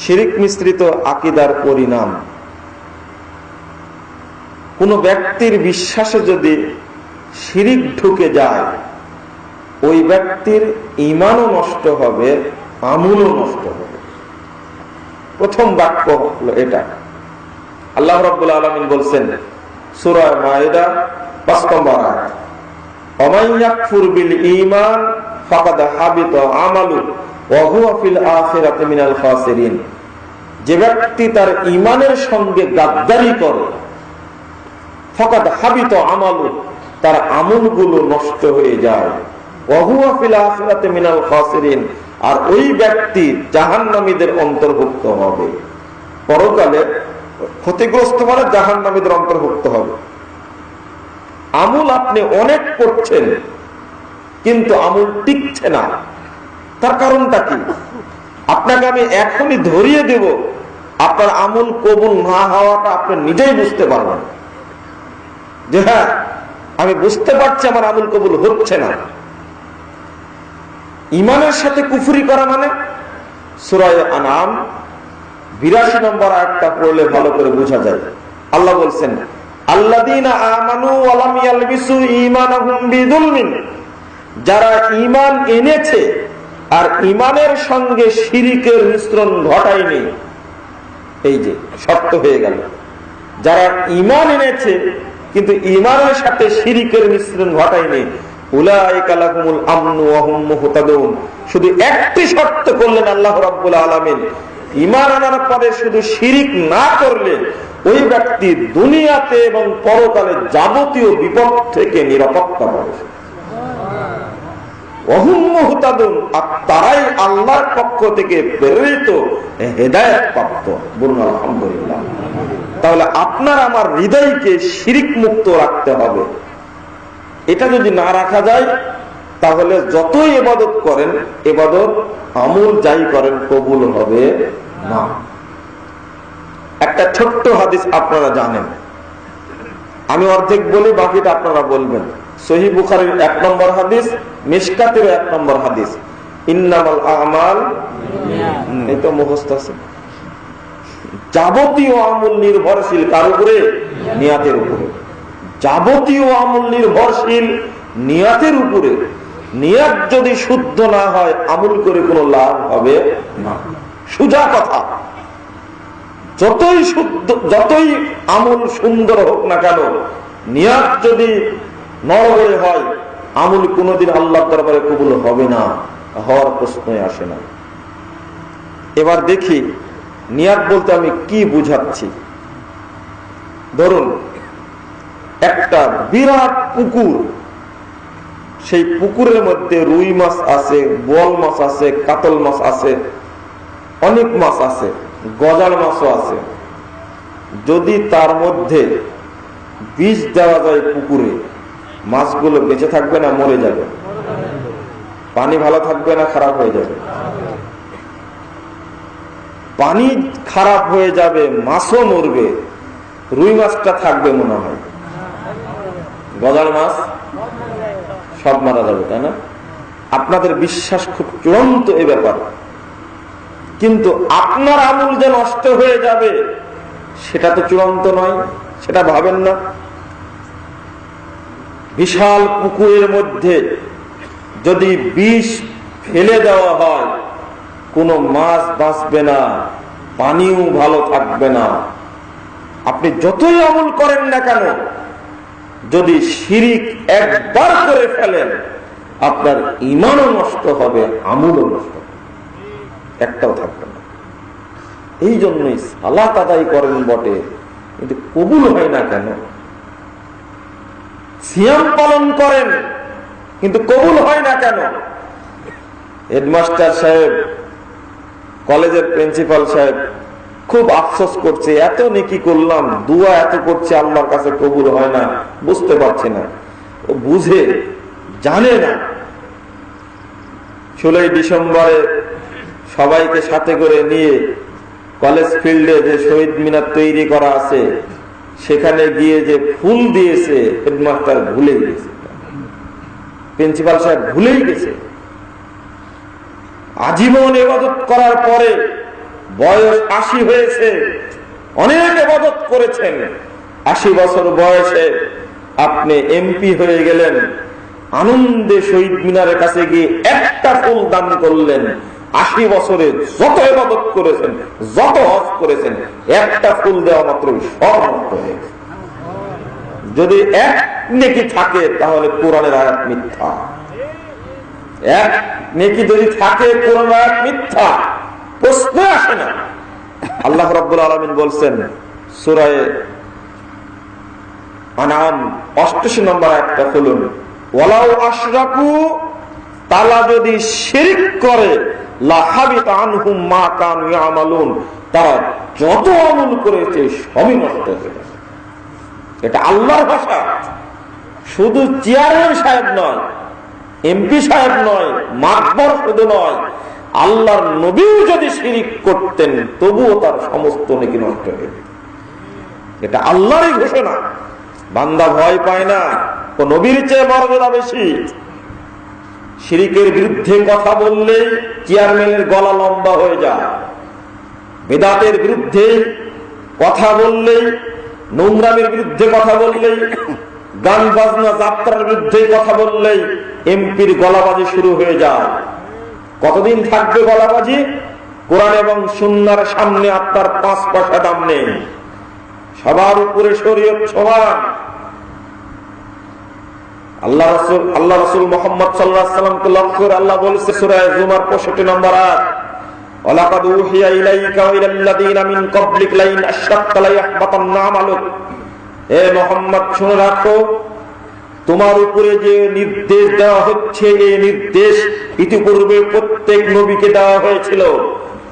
শিরিক মিশ্রিত আকিদার পরিণাম। কোন ব্যক্তির বিশ্বাসে যদি শিরিক ঢুকে যায়, ওই ব্যক্তির ইমানও নষ্ট হবে, আমুলও নষ্ট হবে। প্রথম বাক্য হলো এটা। আল্লাহ রব্বুল আলমিন বলছেন সুরায় মায়েদা, পাঁচ নম্বর আয়াত। অমাইয়াকফুর বিল ঈমান, ফাকাদ হাবিত আমালু যে ব্যক্তি তার ইমানের সঙ্গে গাদ্দারি করে, ফাকাদ হাবিত আমালু, তার আমলগুলো নষ্ট হয়ে যায়। মিনাল খাসিরিন, আর ওই ব্যক্তি জাহান্নামীদের অন্তর্ভুক্ত হবে। পরকালে ক্ষতিগ্রস্ত মানে জাহান্নামীদের অন্তর্ভুক্ত হবে। আমুল আপনি অনেক করছেন, কিন্তু আমুল টিকছে না। তার কারণটা কি? আপনাকে আমি এখনই ধরিয়ে দেব, আপনার আমুল কবুল না হওয়াটা আপনি নিজেই বুঝতে পারবেন। যে হ্যাঁ আমি বুঝতে পারছি আমার আমুল কবুল হচ্ছে না। ইমানের সাথে কুফুরি করা মানে সুরায় আনাম বিরাশি নম্বর আয়াতটা পড়লে ভালো করে বোঝা যায়। আল্লাহ বলছেন যারা ইমান এনেছে আর ইমানের সঙ্গে শিরিকের মিশ্রণ ঘটায়নি। এই যে শর্ত হয়ে গেল। যারা ইমান এনেছে, কিন্তু ইমানের সাথে শিরিকের মিশ্রণ ঘটায়নি শুধু একটি শর্ত করলেন আল্লাহ পরে শুধু শিরিক না করলে ওই ব্যক্তি দুনিয়াতে এবং পরকালে যাবতীয় বিপদ থেকে নিরাপত্তা পাবে। তারাই আল্লাহর পক্ষ থেকে প্রেরিত হেদায়ত প্রাপ্ত। বলুন, আলহামদুলিল্লাহ। তাহলে আপনার আমার হৃদয়কে শিরিক মুক্ত রাখতে হবে। এটা যদি না রাখা যায়, তাহলে যতই এবাদত করেন এবাদত আমুল যাই করেন, কবুল হবে না। একটা ছোট্ট হাদিস আপনারা জানেন। আমি অর্ধেক বলি, বাকিটা আপনারা বলবেন। সহি বুখারের এক নম্বর হাদিস মিসকাতের এক নম্বর হাদিস। ইন্নামাল আমাল এই তো মুখস্থ আছে। যাবতীয় আমল নির্ভরশীল কার উপরে? নিয়াতের উপরে। যাবতীয় আমল নির্ভরশীল নিয়াতের উপরে। নিয়াত যদি শুদ্ধ না হয় আমল করে কোনো লাভ হবে না। সুজা কথা। যতই শুদ্ধ যতই আমল সুন্দর হোক না কেন নিয়াত যদি নরবরে হয়, আমল কোনোদিন আল্লাহ দরবারে কবুল হবে না, হওয়ার প্রশ্নই আসে না। এবার দেখি, নিয়াত বলতে আমি কি বুঝাচ্ছি? ধরুন, একটা বিরাট পুকুর, সেই পুকুরের মধ্যে রুই মাছ আছে, বোয়াল মাছ আছে, কাতল মাছ আছে, অনেক মাছ আছে গজাল মাছও আছে। যদি তার মধ্যে বীজ দেওয়া যায় পুকুরে মাছগুলো বেঁচে থাকবে না মরে যাবে। পানি ভালো থাকবে না খারাপ হয়ে যাবে। পানি খারাপ হয়ে যাবে, মাছও মরবে। রুই মাছটা থাকবে মনে হয়। গজাল মাছ সব মারা যাবে, তাই না? আপনাদের বিশ্বাস খুব চূড়ান্ত এ ব্যাপার। কিন্তু আপনার আমুল যে নষ্ট হয়ে যাবে, সেটা তো চূড়ান্ত নয়, সেটা ভাবেন না। বিশাল পুকুরের মধ্যে যদি বিষ ফেলে দেওয়া হয়, কোনো মাছ বাঁচবে না, পানিও ভালো থাকবে না। আপনি যতই আমল করেন না কেন, যদি শিরিক একবার করে ফেলেন, আপনার ইমানও নষ্ট হবে, আমুলও নষ্ট হবে। একটাও থাকবে না। এই জন্যই সালাত আদায় করেন বটে, কিন্তু কবুল হয় না কেন? সিয়াম পালন করেন, কিন্তু কবুল হয় না কেন? হেডমাস্টার সাহেব, কলেজের প্রিন্সিপাল সাহেব, খুব আফসোস করছে, এত নেকি করলাম, দুয়া এত করছে, আল্লাহর কাছে কবুল হয় না, বুঝতে পারছে না। ও বুঝে, জানে না। ষোলোই ডিসেম্বরে সবাইকে সাথে করে নিয়ে কলেজ ফিল্ডে যে শহীদ মিনার তৈরি করা আছে সেখানে গিয়ে যে ফুল দিয়েছে, হেডমাস্টার ভুলে গেছে। প্রিন্সিপাল সাহেব ভুলেই গেছে। আজীবন এবাদত করার পরে বয়স আশি হয়েছে, অনেক এবাদত করেছেন। আশি বছর বয়সে আপনি এমপি হয়ে গেলেন, আনন্দে শহীদ মিনারের কাছে গিয়ে একটা ফুল দান করলেন। আশি বছরে যত এবাদত করেছেন, যত হজ করেছেন, একটা ফুল দেওয়া মাত্র সব নষ্ট হয়ে গেছে। যদি এক নেকি থাকে, তাহলে কোরআনের আয়াত মিথ্যা। এক নেকি যদি থাকে কোরআন আয়াত মিথ্যা। প্রশ্ন আসে না। আল্লাহ রাব্বুল আলামিন বলছেন, সূরায়ে আনাম 88 নম্বর আয়াতটা খুলুন। ওয়ালাউ আশরাকু তারা যদি শিরক করে তারা যত আমল করেছে, সবই নষ্ট হয়ে এটা আল্লাহর ভাষা। শুধু সাহেব নয়, এমপি সাহেব নয় মাতবর শুধু নয়, আল্লাহর নবীও যদি শিরিক করতেন, তবুও তার সমস্ত নাকি নষ্ট হয়ে। এটা আল্লাহরই ঘোষণা। বান্দা ভয় পায় না, ও নবীর চেয়ে মর্যাদা বেশি। শিরিকের বিরুদ্ধে কথা বললে চেয়ারম্যানের গলা লম্বা হয়ে যায়। বেদাতের বিরুদ্ধে কথা বললেই নোংরামের বিরুদ্ধে কথা বললেই গান বাজনা যাত্রার বিরুদ্ধে কথা বললেই এমপির গলাবাজি শুরু হয়ে যায়। কতদিন থাকবে গলাবাজি? কোরআন এবং সুন্নার সামনে আপনার পাঁচ পয়সা দাম নেই। সবার উপরে শরীয়ত সমান। আল্লাহ রসুল আল্লাহ রসুল মোহাম্মদ সাল্লাহ সাল্লামকে লক্ষ্য করে আল্লাহ বলেছে সুরায় জুমার পঁয়ষট্টি নম্বর আট ولقد أوحي إليك وإلى الذين من قبلك لئن أشركت ليحبطن عملك হে মোহাম্মদ শুনে রাখো তোমার উপরে যে নির্দেশ দেওয়া হচ্ছে এই নির্দেশ ইতিপূর্বে প্রত্যেক নবীকে দেওয়া হয়েছিল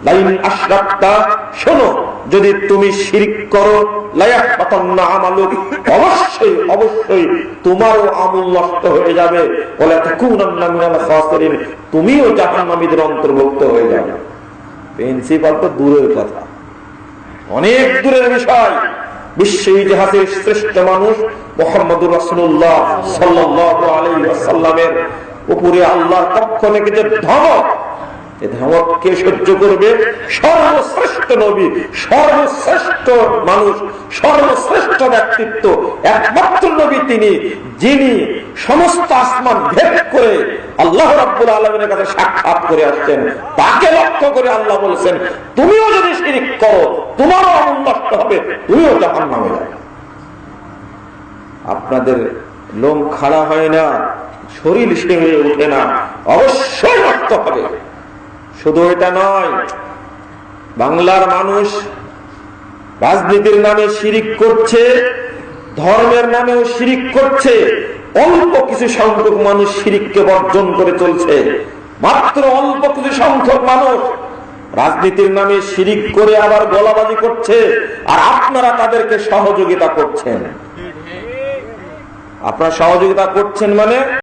লাইন আশরাক্তা শোনো যদি তুমি শিরিক করো অবশ্যই অবশ্যই তোমারও আমল নষ্ট হয়ে যাবে। বলে তুমিও জাহান্নামীদের অন্তর্ভুক্ত হয়ে যাবে। প্রিন্সিপাল তো দূরের কথা। অনেক দূরের বিষয়। বিশ্ব ইতিহাসের শ্রেষ্ঠ মানুষ মোহাম্মদুর রাসুল্লাহ সাল্লামের উপরে আল্লাহর পক্ষ থেকে যে ধমক সহ্য করবে সর্বশ্রেষ্ঠ নবী, সর্বশ্রেষ্ঠ মানুষ, সর্বশ্রেষ্ঠ ব্যক্তিত্ব, একমাত্র নবী তিনি, যিনি সমস্ত আসমান ভেদ করে আল্লাহ রাব্বুল কাছে সাক্ষাৎ করে আসছেন, তাকে লক্ষ্য করে আল্লাহ বলেছেন, তুমিও যদি শিরিক করো, তোমারও আমল নষ্ট হবে, তুমিও জাহান নামে যাবে। আপনাদের লোম খাড়া হয় না, শরীর সে হয়ে ওঠে না, অবশ্যই নষ্ট হবে। শুধু এটা নয়, বাংলার মানুষ রাজনীতির নামে শিরিক করছে, ধর্মের নামেও শিরিক করছে, অল্প কিছু সংখ্যক মানুষ শিরিককে বর্জন করে চলছে। মাত্র অল্প কিছু সংখ্যক মানুষ রাজনীতির নামে শিরিক করে আবার গলাবাজি করছে, আর আপনারা তাদেরকে সহযোগিতা করছেন। আপনারা সহযোগিতা করছেন মানে